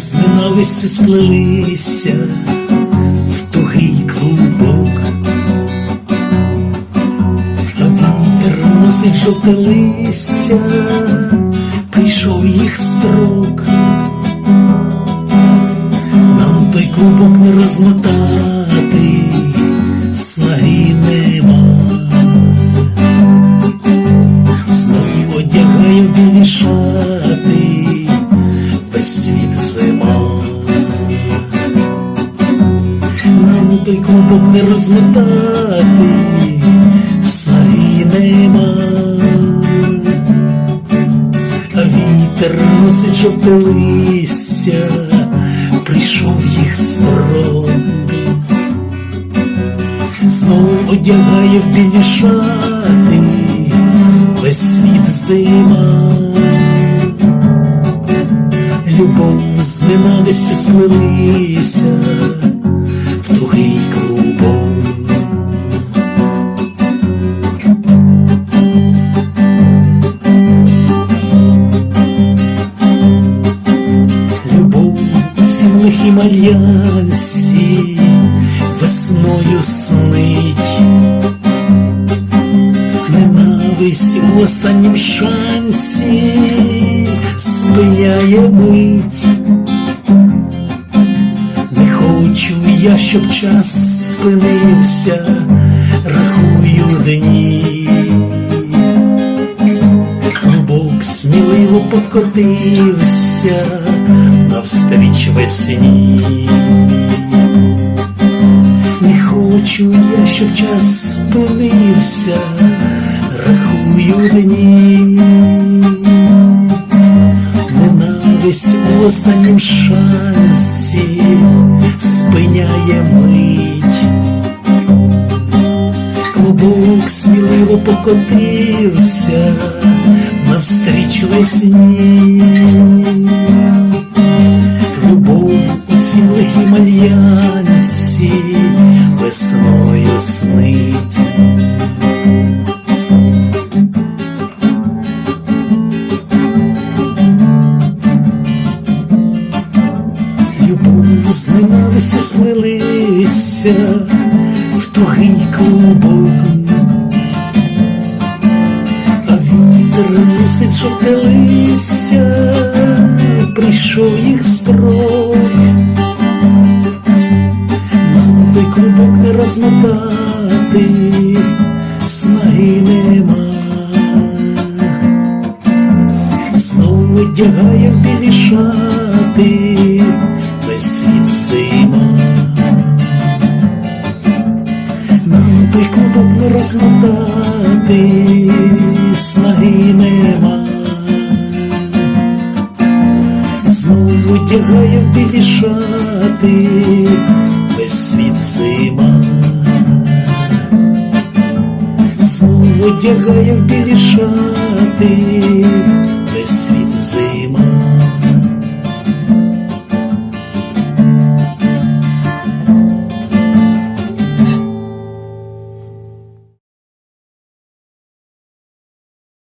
з ненавистю сплелися в тугий клубок, а вітер носить жовте листя, прийшов їх строк, нам той клубок не розмотати, снаги нема. Знову одягає в білі шати, Той клубок не розмотати, снаги нема, а вітер носить жовте листя, прийшов їх строк. Знову одягає в білі шати, весь світ зима, любов з ненавистю сплелися альянсі весною снить ненависть у останнім шансі спиняє мить. Не хочу я, щоб час спинився, рахую дні. Клубок сміливо покотився навстріч весні. Не хочу я, щоб час спинився, рахую дні. Ненависть у останнім шансі спиняє мить. Клубок сміливо покотився навстріч весні. У цім весною снить. Любов з ненавистю сплелися в тугий клубок, а вітер носить жовте листя, прийшов їх строк. Клубок не розмотати, снаги нема. Знову одягає білі шати, весь світ зима. Нам той клубок не розмотати, снаги нема. Знову одягає в білі шати, вдягає в білі шати.